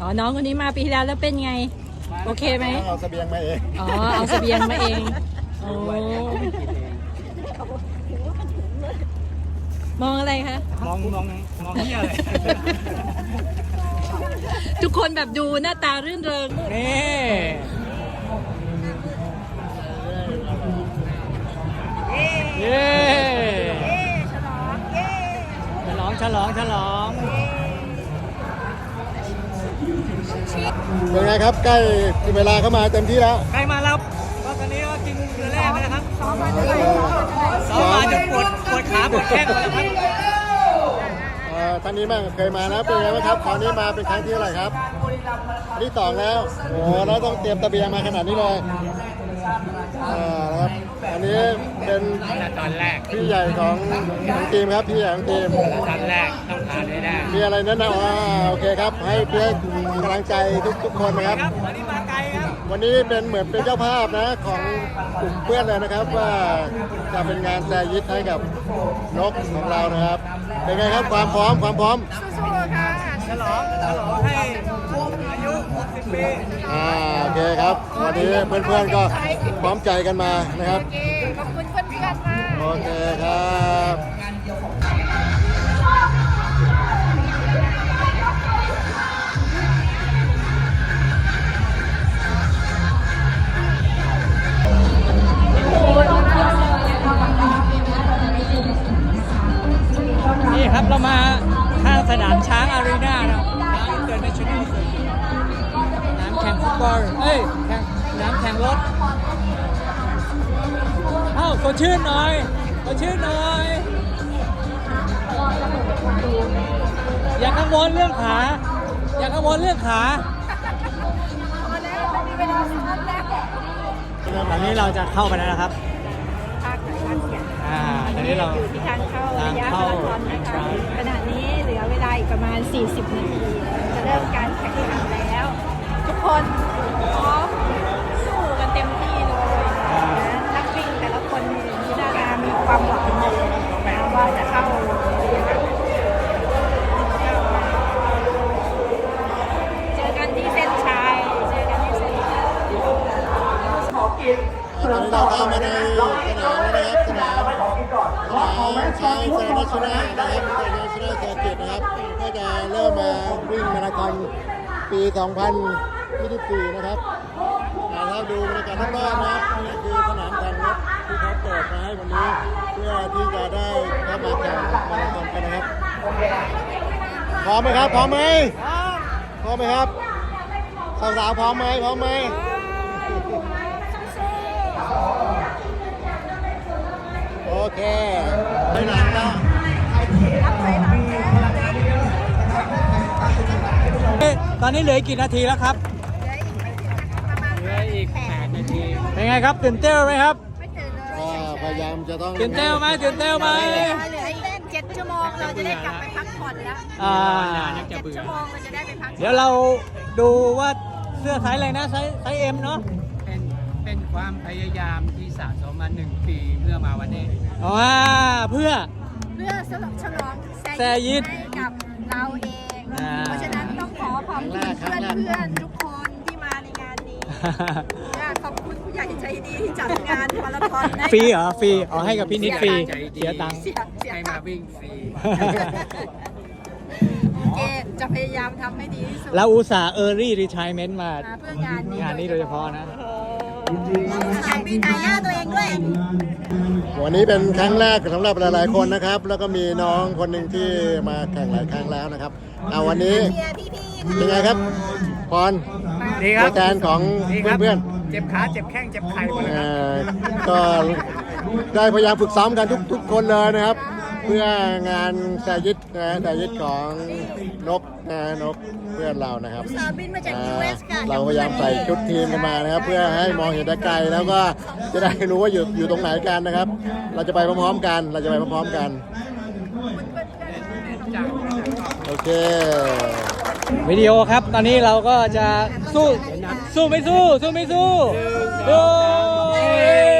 อ๋อ น้องคนนี้มาปีที่แล้วแล้วเป็นไง โอเคไหม เอาเสบียงมาเองอ๋อ เอาเสบียงมาเอง โอ้ มองอะไรคะ มองมองมองเฮียเลยทุกคนแบบดูหน้าตารื่นเริง นี่เย้ฉลองฉลองฉลอง เป็นไงครับใกล้เวลาเข้ามาเต็มที่แล้ว ใครมารับก็ตอนนี้ก็กินเรือแรกไปนะครับซ้อมมาซ้อมมาจนปวดปวดขาปวดแข้งหมดแล้วครับเอ่อท่านนี้บ้างเคยมาแล้วเป็นไงบ้างครับคราวนี้มาเป็นครั้งที่เท่าไหร่ครับอันที่สองแล้วโอ้แล้วต้องเตรียมตะเบียงมาขนาดนี้เลยเอ่านะครับ อันนี้เป็นตอนแรกพี่ใหญ่ของของทีมครับพี่ใหญ่ของทีมตอนแรกต้องทานให้ได้มีอะไรแนะนำว่าโอเคครับ ให้เพื่อกำลังใจทุกทุกๆคนนะครับครับ วันนี้มาไกลครับ วันนี้เป็นเหมือนเป็นเจ้าภาพนะของกลุ่มเพื่อนเลยนะครับว่าจะเป็นงานแซยิดให้กับนกของเรานะครับ เป็นไงครับความพร้อมความพร้อมฉลองฉลองให้อายุ60ปี อ่าโอเคครับ วันนี้เพื่อนๆก็พร้อมใจกันมานะครับขอบคุณเพื่อนๆมาก โอเคครับ หน่อย อย่ากังวลเรื่องขา อย่ากังวลเรื่องขาๆมาแล้วไม่มีเวลาซ้อมแล้วตอนนี้เราจะเข้าไปแล้วนะครับพักพักเสียงอ่าตอนนี้เราที่ทางเข้าทางระยะเข้ามาราธอนนะคะขณะนี้เหลือเวลาอีกประมาณ 40 นาที จะเริ่มการแข่งขันแล้ว ทุกคน ราธอนปี 2024 นะครับอ่าถ้าดูบรรยากาศรอบๆนะครับนี่คือสนามแข่งรถที่เขาเปิดมาให้วันนี้เพื่อที่จะได้เข้ามาแข่งมาราธอนกันนะครับพร้อมไหมครับพร้อมไหมพร้อมไหมครับสาวๆพร้อมไหมพร้อมไหม ตอนนี้เหลืออีกกี่นาทีแล้วครับ เหลืออีก8นาทีเป็นไงครับตื่นเต้นไหมครับไม่ตื่นเลยก็พยายามจะต้องตื่นเต้นไหมตื่นเต้นไหมเหลืออีกเจ็ดชั่วโมงเราจะได้กลับไปพักผ่อนแล้วอ่าเจ็ดชั่วโมงเราจะได้ไปพักเดี๋ยวเราดูว่าเสื้อไซส์อะไรนะไซส์ไซส์เอ็มเนาะเป็นเป็นความพยายามที่สะสมมาหนึ่งปีเพื่อมาวันนี้อ๋อเพื่อเพื่อฉลองฉลองแซยิดให้กับเราเองอ่าเพราะฉะนั้นต้อง ขอขอบคุณเพื่อนเพื่อนๆทุกคนที่มาในงานนี้และขอบคุณผู้ใหญ่ใจดีที่จัดงานมาราธอนให้ฟรีเหรอฟรีอ๋อให้กับพี่นิดฟรีเสียตังค์เสียเสียให้ตัมางค์วิ่งฟรีโอเคจะพยายามทำให้ดีที่สุดเราอุตส่าห์ early retirement มามาเพื่องานนี้งานนี้โดยเฉพาะนะถ่ายปีถ่ายหน้าตัวเองด้วย วันนี้เป็นครั้งแรกสำหรับหลายๆคนนะครับ แล้วก็มีน้องคนหนึ่งที่มาแข่งหลายครั้งแล้วนะครับ เอาวันนี้เชียร์พี่ๆเป็นไงครับพรดีครับตัวแทนของดีครับเพื่อนเจ็บขาเจ็บแข้งเจ็บไข้หมดๆเลยเอ่ครับอก็ได้พยายามฝึกซ้อมกันทุกทุกคนเลยนะครับ เพื่องานแซยิดนะแซยิดของนกนะนกเพื่อนเรานะครับ สาวบินมาจากอ่า US ค่ะเราพยายามใส่ชุดทีมกันมานะครับ เพื่อให้มองเห็นได้ไกลแล้วก็จะได้รู้ว่าอยู่อยู่ตรงไหนกันนะครับ เราจะไปพร้อมๆกัน เราจะไปพร้อมๆกัน โอเควิดีโอครับ ตอนนี้เราก็จะสู้สู้ไม่สู้ สู้ไม่สู้สู้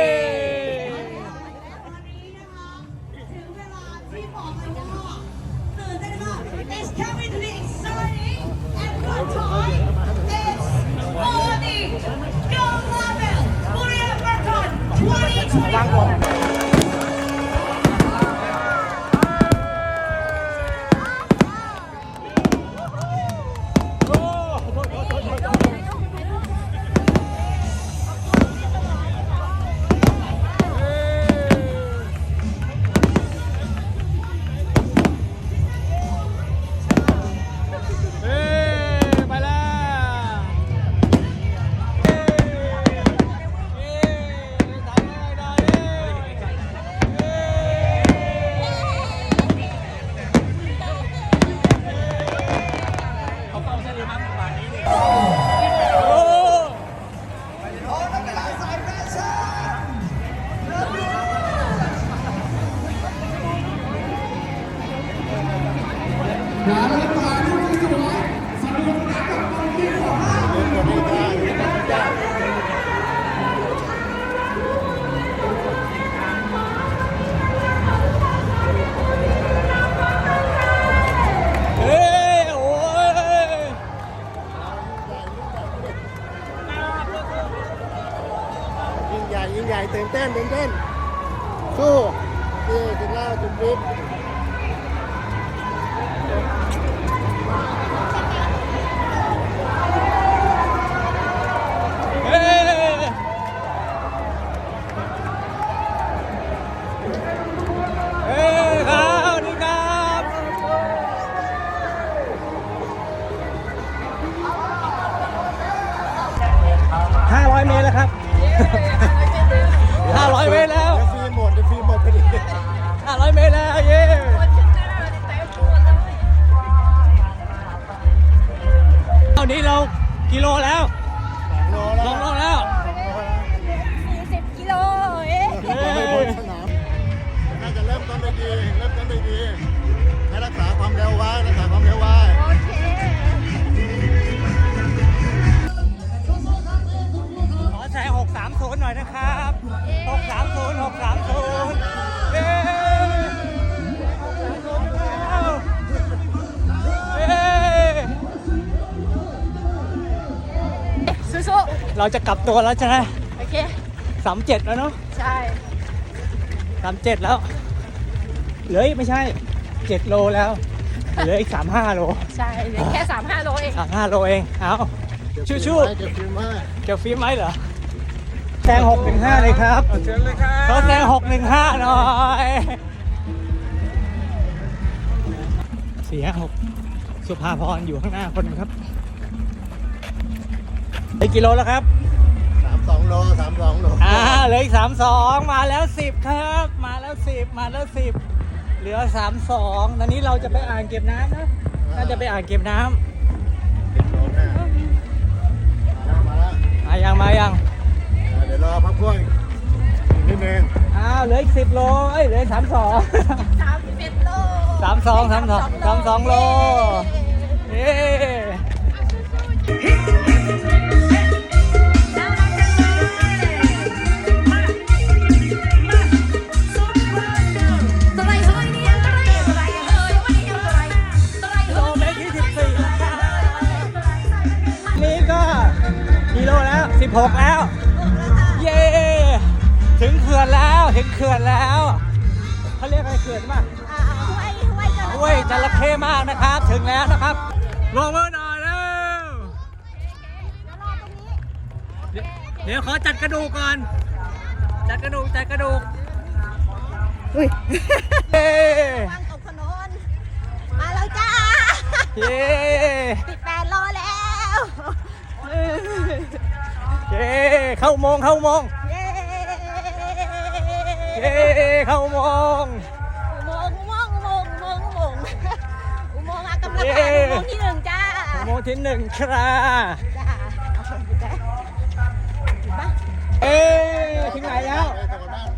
ตื่นเต้นตื่นเต้นสู้นี่ถึงแล้วจุดวิท น่อยนะครับ630 630เย้เย้สู้เราจะกลับตัวแล้วใช่ไหมๆโอเค37แล้วเนาะใช่37แล้ว เหลืออีกไม่ใช่7โลแล้ว เหลืออีก35โลใช่เหลือแค่ 35 โลเอง35โลเอง เอาชู้เก็บฟิล์มไว้ๆเกี่ยวฟิล์มไหมเหรอ แซง615 เลยครับเชิญเลยครับเขาแซง615 หน่อยสี่ห้าหกสุภาพรอยู่ข้างหน้าคนหนึงครับได้กิโลแล้วครับสามสองโลสามสองโลอ่าเหลืออีกสามสองมาแล้วสิบครับ มาแล้วสิบมาแล้วสิบเหลือสามสองตอนนี้เราจะไปอ่างเก็บน้ำนะน่าจะไปอ่างเก็บน้สิบโลหน้ามาแล้วำมายังมายังอ่าเดี๋ยวรอพักพวกอีกนิดนึงอ้าวเหลืออีกสิบโลเอ้ยเหลือสามสอง31โลสามสองสามสองสามสองโลเย้ จระห้วยจระเข้มากนะครับ ถึงแล้วนะครับลงมือหน่อยเร็วเดี๋ยวเดี๋ยวขอจัดกระดูกก่อน จัดกระดูกจัดกระดูกอุ้ยเย้วังตกถนนมาแล้วจ้าเย้18โลแล้วเย้เข้าอุโมงค์เข้าอุโมงค์เย้เย้เข้าอุโมงค์อุโที่หนึ่งครับจ้าเอาคนไปจ้าไปเอ้ยถึงไหนแล้วไปทำงาน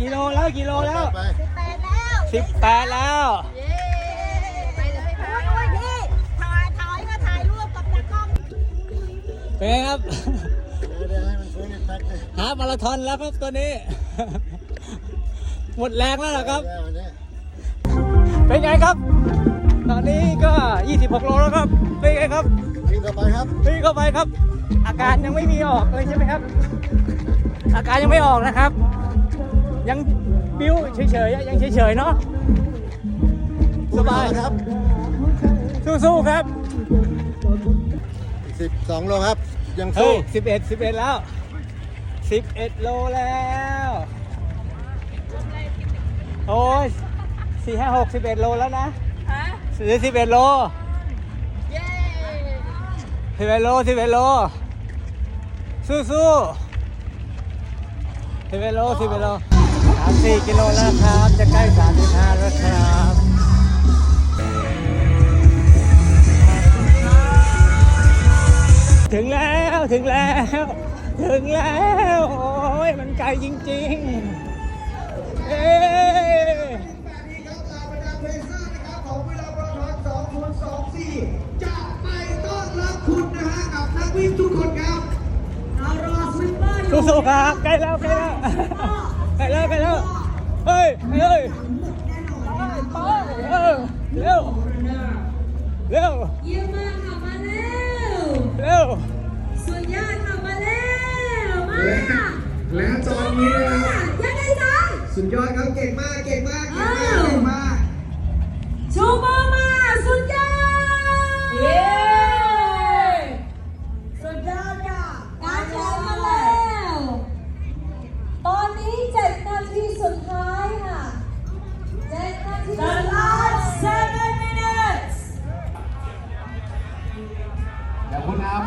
กิโลแล้วกิโลแล้วไป18แล้วสิบแปดแล้วเย้ไปเลยค่ะโอ้ยนี่ถ่ายถ่ายมาถ่ายรูปกับตากล้องเป็นไงครับเดี๋ยวเดี๋ยวให้มันฟื้นอีกแป๊บนึงหามาราธอนแล้วครับตัวนี้ หมดแรงแล้วเหรอครับเดี๋ยววันนี้เป็นไงครับ ตอนนี้ก็ 26 โลแล้วครับเป็นไงครับวิ่งต่อไปครับวิ่งเข้าไปครับ อาการยังไม่มีออกเลยใช่ไหมครับ อาการยังไม่ออกนะครับ ยังบิ้วเฉยๆยังเฉยๆเนาะสบายครับ สู้ๆครับ 12 โลครับ ยังเฮ้สู้ยสิบเอ็ดสิบเอ็ดแล้วสิบเอ็ดโลแล้วโอ้ยสี่ห้าหกสิบเอ็ดโลแล้วนะ หรือสิบเอ็ดโลสิบเอ็ดโลสิบเอ็ดโล สู้สู้สิบเอ็ดโลสิบเอ็ดโลสามสี่กิโลแล้วครับ จะใกล้สามสิบห้าแล้วครับถึงแล้วถึงแล้ว ถึงแล้ว โอ้ยมันไกลจริง ๆ เอ้ 2024จะไปต้อนรับคุณนะฮะกับนักวิ่งทุกคนครับเอารอสวิปเปอร์อยู่สู้ๆครับใกล้แล้วใกล้แล้วใกล้แล้วใกล้แล้วเฮ้ยเฮ้ยเออเร็วเร็วเยี่ยมมากค่ะมาแล้วเร็วสุดยอดค่ะมาแล้วมาและตอนนี้นะครับยังไงจ๊ะสุดยอดครับเก่งมากเก่งมากเก่งมากเก่งมาก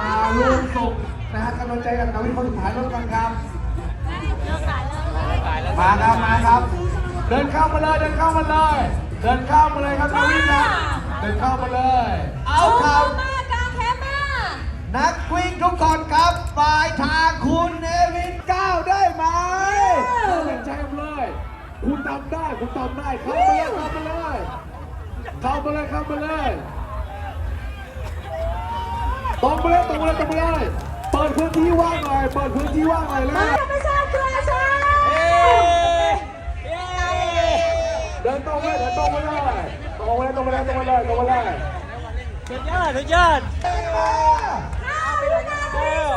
มาร่วมส่งนะฮะกำลังใจกับนักวิ่งคนสุดท้ายร่วมกันครับ มาครับมาครับ เดินเข้ามาเลยเดินเข้ามาเลย เดินเข้ามาเลยครับนักวิ่งครับเดินเข้ามาเลย เอาครับมากางแขนมานักวิ่งทุกคนครับปลายทางคุณเอวินก้าวได้ไหมเป็นใจเลย คุณทำได้ คุณทำได้ เข้ามาเลยเข้ามาเลย เข้ามาเลยเข้ามาเลย ตรงไปเลยตรงไปเลยตรงไปเลยเปิดพื้นที่ว่างหน่อยเปิดพื้นที่ว่างหน่อยเลยธรรมชาติกระชาเย้เย้เดินตรงไปเลยเดินตรงไปเลยตรงไปเลยตรงไปเลยตรงไปเลยตรงไปเลย สุดยอดสุดยอดห้าวินาทีสุดท้